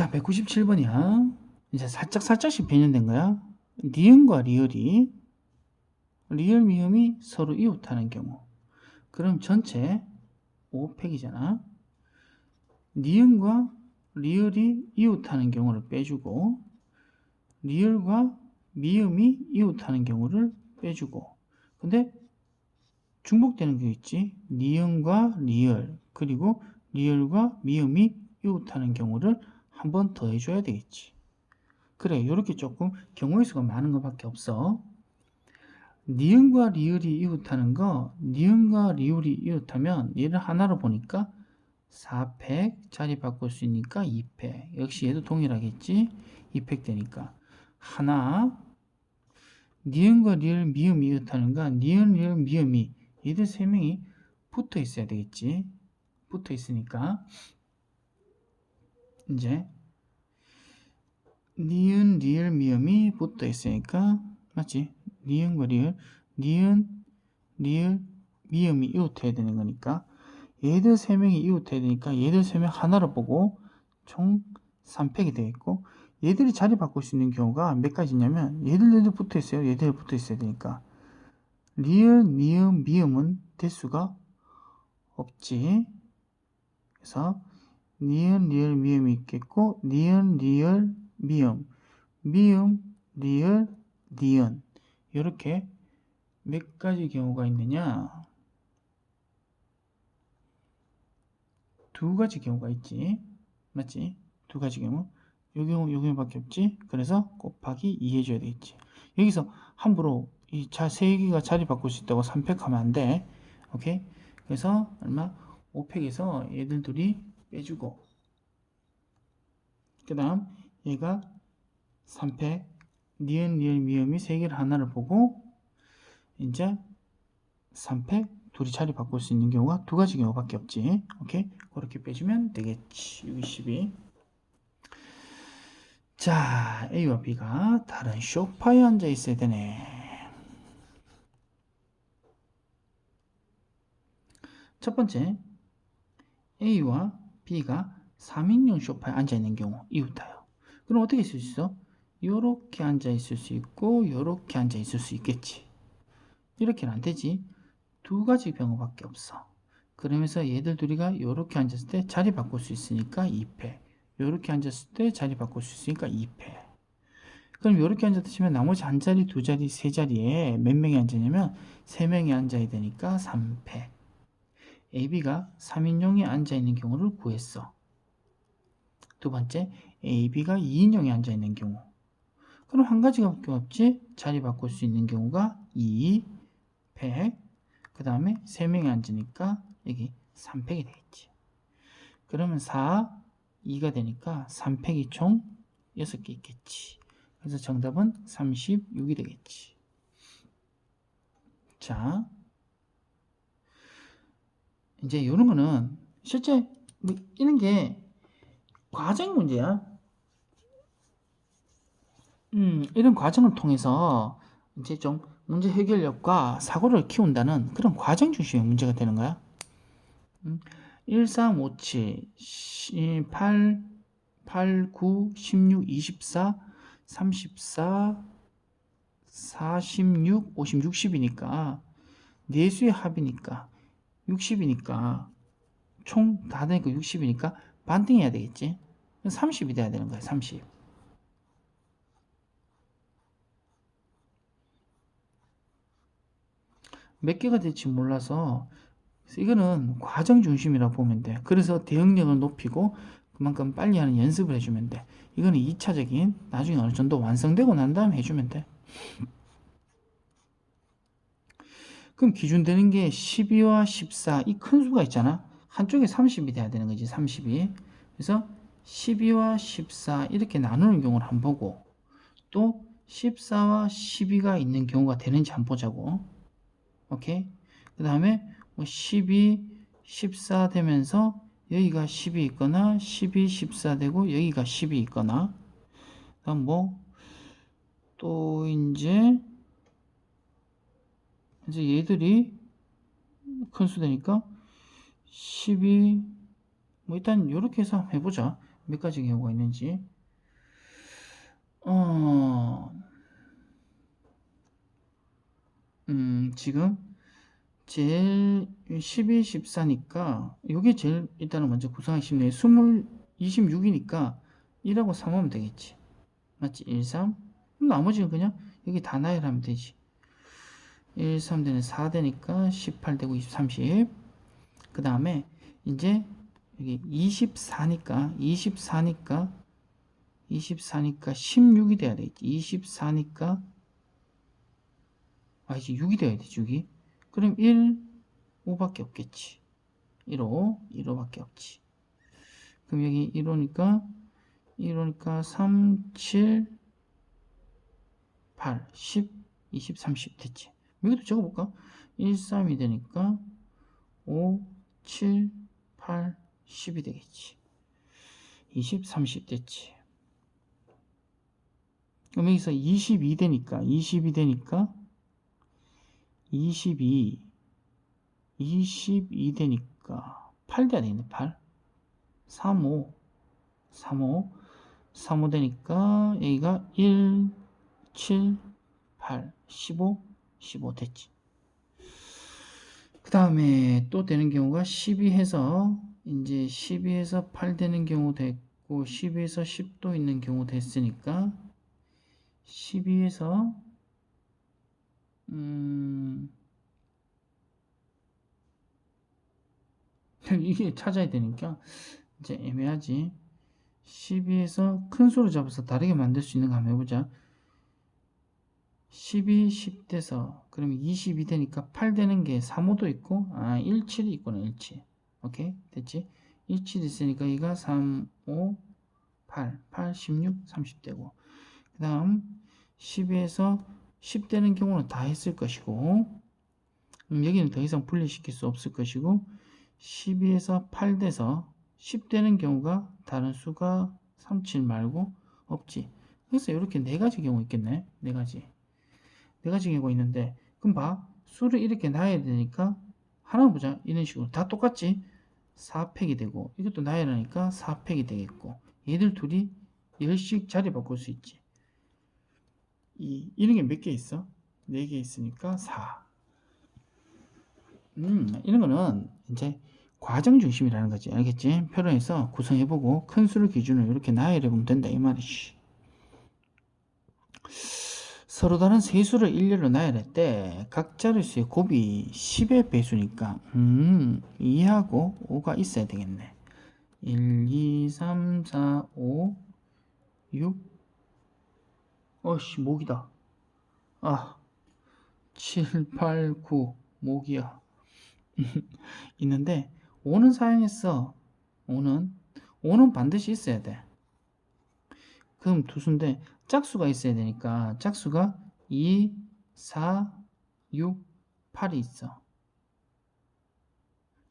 자, 197번이야. 이제 살짝 살짝씩 변형된 거야. 니은과 리을이 리을 미음이 서로 이웃하는 경우. 그럼 전체 5팩이잖아. 니은과 리을이 이웃하는 경우를 빼주고 리을과 미음이 이웃하는 경우를 빼주고 근데 중복되는 게 있지. 니은과 리을 그리고 리을과 미음이 이웃하는 경우를 한 번 더 해줘야 되겠지. 그래, 이렇게 조금 경우의 수가 많은 것밖에 없어. 니은과 리을이 이웃하는 거, 니은과 리을이 이웃하면 얘를 하나로 보니까 4팩 자리 바꿀 수 있으니까 2팩. 역시 얘도 동일하겠지? 2팩 되니까. 하나, 니은과 리을, 미음이 이웃하는 거, 니은, 리을, 미음이 얘들 세 명이 붙어 있어야 되겠지? 붙어 있으니까 이제 니은, 리을, 미음이 붙어 있으니까 맞지? 니은과 리을, 니은, 리을, 미음이 이웃해야 되는 거니까 얘들 세 명이 이웃해야 되니까 얘들 세 명 하나로 보고 총 3팩이 되겠고 얘들이 자리 바꿀 수 있는 경우가 몇 가지냐면 얘들 얘들 붙어 있어요. 얘들 붙어 있어야 되니까 리을, 니은, 미음은 될 수가 없지. 그래서 니은, 리을, 미음이 있겠고 니은, 리을, 미음, 미음, 리을, 니은 이렇게 몇 가지 경우가 있느냐? 두 가지 경우가 있지. 맞지? 두 가지 경우. 요 경우, 요 경우밖에 없지. 그래서 곱하기 2 해줘야 되겠지. 여기서 함부로 이 자, 세 개가 자리 바꿀 수 있다고 3팩 하면 안 돼. 오케이? 그래서 얼마? 5팩에서 얘들 둘이 빼주고. 그 다음, 얘가 3팩, 니은, 리을, 미음이 세 개를 하나를 보고, 이제 3팩, 둘이 자리 바꿀 수 있는 경우가 두 가지 경우밖에 없지. 오케이? 그렇게 빼주면 되겠지. 6 12. 자, A와 B가 다른 소파에 앉아 있어야 되네. 첫 번째, A와 B가 3인용 소파에 앉아 있는 경우 이웃하여. 그럼 어떻게 쓸 수 있어? 요렇게 앉아 있을 수 있고 요렇게 앉아 있을 수 있겠지. 이렇게는 안 되지. 두 가지 경우밖에 없어. 그러면서 얘들 둘이가 요렇게 앉았을 때 자리 바꿀 수 있으니까 2패. 요렇게 앉았을 때 자리 바꿀 수 있으니까 2패. 그럼 요렇게 앉았다 치면 나머지 한 자리, 두 자리, 세 자리에 몇 명이 앉았냐면 세 명이 앉아야 되니까 3패. AB가 3인용에 앉아 있는 경우를 구했어. 두 번째, AB가 2인용에 앉아 있는 경우. 그럼 한 가지가 없지? 자리 바꿀 수 있는 경우가 2, 100. 그 다음에 3명이 앉으니까 여기 3팩이 되겠지. 그러면 4, 2가 되니까 3팩이 총 6개 있겠지. 그래서 정답은 36이 되겠지. 자, 이제 이런 거는 실제 뭐 이런 게 과정 문제야. 음, 이런 과정을 통해서 이제 좀 문제 해결력과 사고를 키운다는 그런 과정 중심의 문제가 되는 거야. 음, 1, 3, 5, 7, 8, 8, 9, 16, 24, 34, 46, 50, 60이니까 네수의 합이니까 60이니까 총 다 되니까 60이니까 반등해야 되겠지. 30이 돼야 되는 거야. 30. 몇 개가 될지 몰라서 이거는 과정 중심이라 보면 돼. 그래서 대응력을 높이고 그만큼 빨리 하는 연습을 해주면 돼. 이거는 2차적인 나중에 어느 정도 완성되고 난 다음에 해주면 돼. 그럼 기준 되는 게 12와 14, 이 큰 수가 있잖아. 한쪽에 30이 돼야 되는 거지, 30이. 그래서 12와 14 이렇게 나누는 경우를 한번 보고 또 14와 12가 있는 경우가 되는지 한번 보자고. 오케이? 그 다음에 뭐 12, 14 되면서 여기가 10이 있거나 12, 14 되고 여기가 10이 있거나 그다음 뭐 또 이제 이제 얘들이 큰수 되니까 12, 뭐 일단 이렇게 해서 해보자. 몇 가지 경우가 있는지. 어, 음, 지금 제일 12, 14니까 이게 제일 일단은 먼저 구성하기 쉽네요. 20, 26이니까 1하고 3하면 되겠지. 맞지? 1, 3. 그럼 나머지는 그냥 여기 다 나열하면 되지. 1, 3 되는 4 되니까 18 되고 20, 30. 그 다음에 이제 여기 24니까 24니까 24니까 16이 돼야 되겠지. 24니까 아 이제 6이 돼야 되지 6이. 그럼 1, 5밖에 없겠지. 1, 5, 1, 5밖에 없지. 그럼 여기 1호니까 1호니까 3, 7, 8, 10, 20, 30 됐지. 여기도 적어볼까? 1, 3이 되니까 5, 7, 8, 10이 되겠지. 20, 30 됐지. 그럼 여기서 22 되니까 22 되니까 22 22 되니까 8 돼야 되겠네 8 3, 5 3, 5 3, 5 되니까 여기가 1, 7, 8 15 15 됐지. 그 다음에 또 되는 경우가 12해서 이제 12에서 8 되는 경우 됐고 12에서 10도 있는 경우 됐으니까 12에서 음 이게 찾아야 되니까 이제 애매하지. 12에서 큰 수로 잡아서 다르게 만들 수 있는 거 한번 해보자 12, 10돼서 그러면 22 되니까 8 되는 게 3호도 있고 아 17이 있구나 17 오케이? 됐지? 17 있으니까 이가 3, 5, 8 8, 16, 30 되고. 그 다음 12에서 10 되는 경우는 다 했을 것이고 음, 여기는 더 이상 분리시킬 수 없을 것이고 12에서 8 돼서 10 되는 경우가 다른 수가 3, 7 말고 없지. 그래서 이렇게 네 가지 경우 있겠네. 네 가지 네 가지 경우가 있는데 그럼 봐. 수를 이렇게 놔야 되니까 하나 보자. 이런 식으로. 다 똑같지? 4팩이 되고 이것도 나열하니까 4팩이 되겠고 얘들 둘이 10씩 자리 바꿀 수 있지. 이, 이런 게 몇 개 있어? 4개 있으니까 4 음, 이런 거는 이제 과정 중심이라는 거지. 알겠지? 표로해서 구성해보고 큰 수를 기준으로 이렇게 나열해보면 된다 이 말이지 서로 다른 세 수를 일렬로 나열할 때각 자릿수의 곱이 10의 배수니까. 음 2하고 5가 있어야 되겠네. 1, 2, 3, 4, 5, 6 어씨 목이다. 아 7, 8, 9 목이야. 있는데 5는 사용했어. 5는. 5는 반드시 있어야 돼 그럼 두 수인데 짝수가 있어야 되니까 짝수가 2, 4, 6, 8이 있어.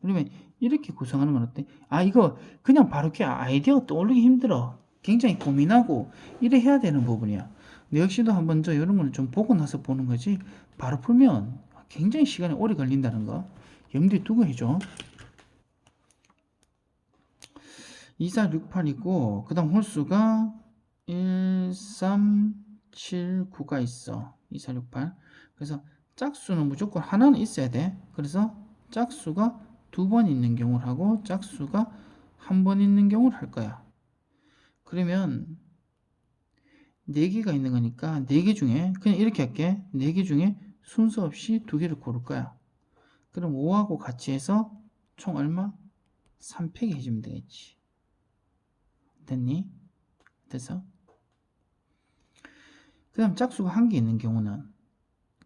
그러면 이렇게 구성하는 건 어때? 아 이거 그냥 바로 이렇게 아이디어 떠올리기 힘들어. 굉장히 고민하고 이래 해야 되는 부분이야. 내 역시도 한 번 저 이런 거는 좀 보고 나서 보는 거지 바로 풀면 굉장히 시간이 오래 걸린다는 거 염두에 두고 해줘. 2, 4, 6, 8이고 그 다음 홀수가 1, 3, 7, 9가 있어. 2, 4, 6, 8. 그래서 짝수는 무조건 하나는 있어야 돼. 그래서 짝수가 두 번 있는 경우를 하고 짝수가 한 번 있는 경우를 할 거야. 그러면 네 개가 있는 거니까 네개 중에 그냥 이렇게 할게. 네개 중에 순서 없이 두 개를 고를 거야. 그럼 5하고 같이 해서 총 얼마? 3팩이 해주면 되겠지. 됐니? 됐어? 그 다음 짝수가 한 개 있는 경우는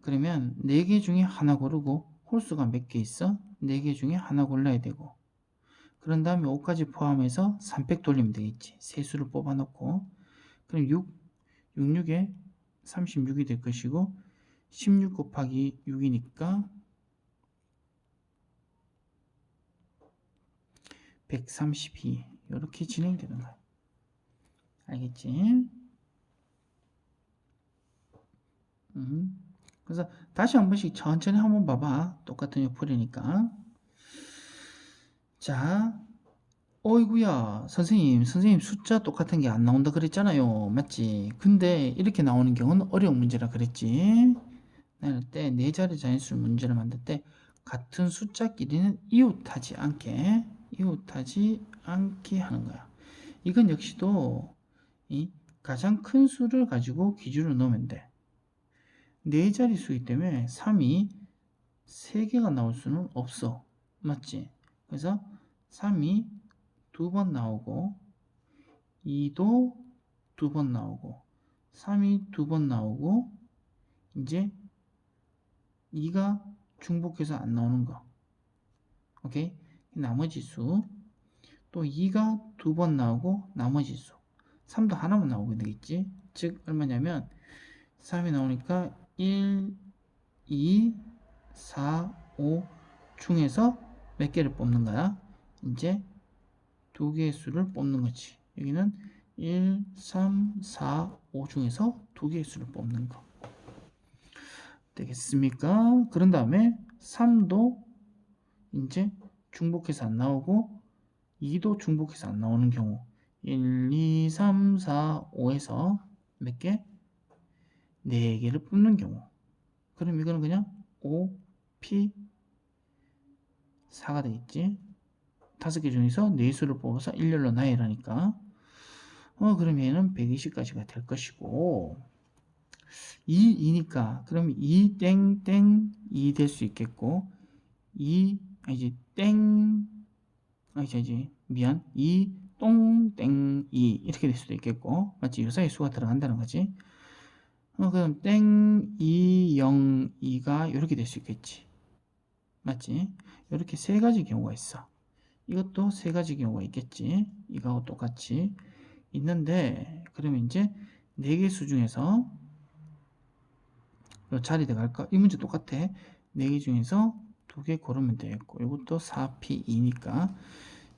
그러면 4개 중에 하나 고르고 홀수가 몇 개 있어? 4개 중에 하나 골라야 되고 그런 다음에 5까지 포함해서 3팩 돌리면 되겠지 세수를 뽑아 놓고 그럼 6, 6, 6에 36이 될 것이고 16 곱하기 6이니까 132 이렇게 진행되는 거야 알겠지? 음. 그래서 다시 한 번씩 천천히 한번 봐봐. 똑같은 요풀이니까. 자, 어이구야, 선생님, 선생님 숫자 똑같은 게 안 나온다 그랬잖아요. 맞지? 근데 이렇게 나오는 경우는 어려운 문제라 그랬지? 나눌 때네 자리 자연수 문제를 만들 때 같은 숫자끼리는 이웃하지 않게, 이웃하지 않게 하는 거야. 이건 역시도 이 가장 큰 수를 가지고 기준으로 넣으면 돼. 네 자리 수이기 때문에 3이 3개가 나올 수는 없어. 맞지? 그래서 3이 두 번 나오고 2도 두 번 나오고 3이 두 번 나오고 이제 2가 중복해서 안 나오는 거. 오케이? 나머지 수. 또 2가 두 번 나오고 나머지 수. 3도 하나만 나오게 되겠지? 즉 얼마냐면 3이 나오니까 1, 2, 4, 5 중에서 몇 개를 뽑는 거야? 이제 두 개의 수를 뽑는 거지. 여기는 1, 3, 4, 5 중에서 두 개의 수를 뽑는 거. 되겠습니까? 그런 다음에 3도 이제 중복해서 안 나오고 2도 중복해서 안 나오는 경우 1, 2, 3, 4, 5에서 몇 개? 4개를 뽑는 경우. 그럼 이거는 그냥 O, P, 4가 되겠지? 다섯 개 중에서 네 수를 뽑아서 일렬로 나열하니까. 어 그럼 얘는 120까지가 될 것이고. 2, 2니까. 그럼 2 땡땡 2 될 수 있겠고. 2 아니지 땡 아니지 아니지 미안. 2 똥 땡 2 이렇게 될 수도 있겠고. 맞지 요 사이 수가 들어간다는 거지 어 그럼 땡 2, 0, 2가 이렇게 될 수 있겠지 맞지 이렇게 세 가지 경우가 있어 이것도 세 가지 경우가 있겠지. 이거하고 똑같이 있는데 그러면 이제 네 개 수 중에서 요 자리 들어갈까? 이 문제 똑같아. 네 개 중에서 두 개 고르면 되겠고 이것도 4P2니까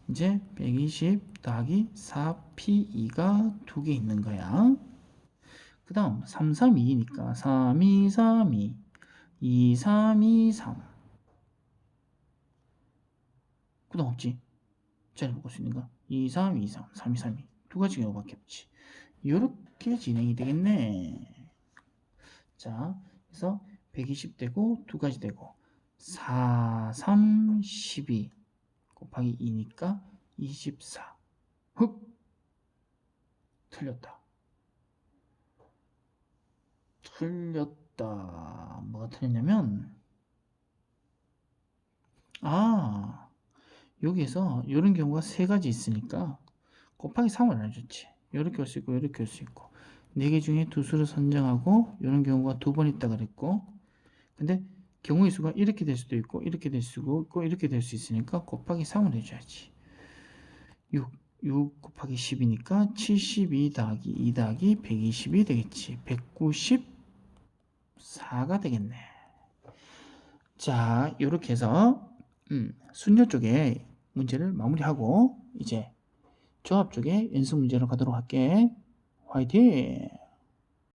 이제 120 더하기 4P2가 두 개 있는 거야. 그 다음 3, 3, 2니까 3, 2, 3, 2 2, 3, 2, 3 그 다음 없지. 자리 바꿀 수 있는 거. 2, 3, 2, 3, 3, 2, 3, 2. 두 가지 경우밖에 없지. 이렇게 진행이 되겠네. 자, 그래서 120 되고 두 가지 되고 4, 3, 12 곱하기 2니까 24. 흑! 틀렸다. 틀렸다. 뭐가 틀렸냐면 아 여기에서 이런 경우가 세 가지 있으니까 곱하기 3을 해줬지. 이렇게 할수 있고 이렇게 할수 있고 네 개 중에 두 수를 선정하고 이런 경우가 두 번 있다 그랬고 근데 경우의 수가 이렇게 될 수도 있고 이렇게 될 수도 있고 이렇게 될 수 있으니까 곱하기 3을 해줘야지 6, 6 곱하기 10이니까 72 더하기 2 더하기 120이 되겠지 194가 되겠네 자 이렇게 해서 음, 순요 쪽에 문제를 마무리하고 이제 조합 쪽에 연습 문제로 가도록 할게. 화이팅!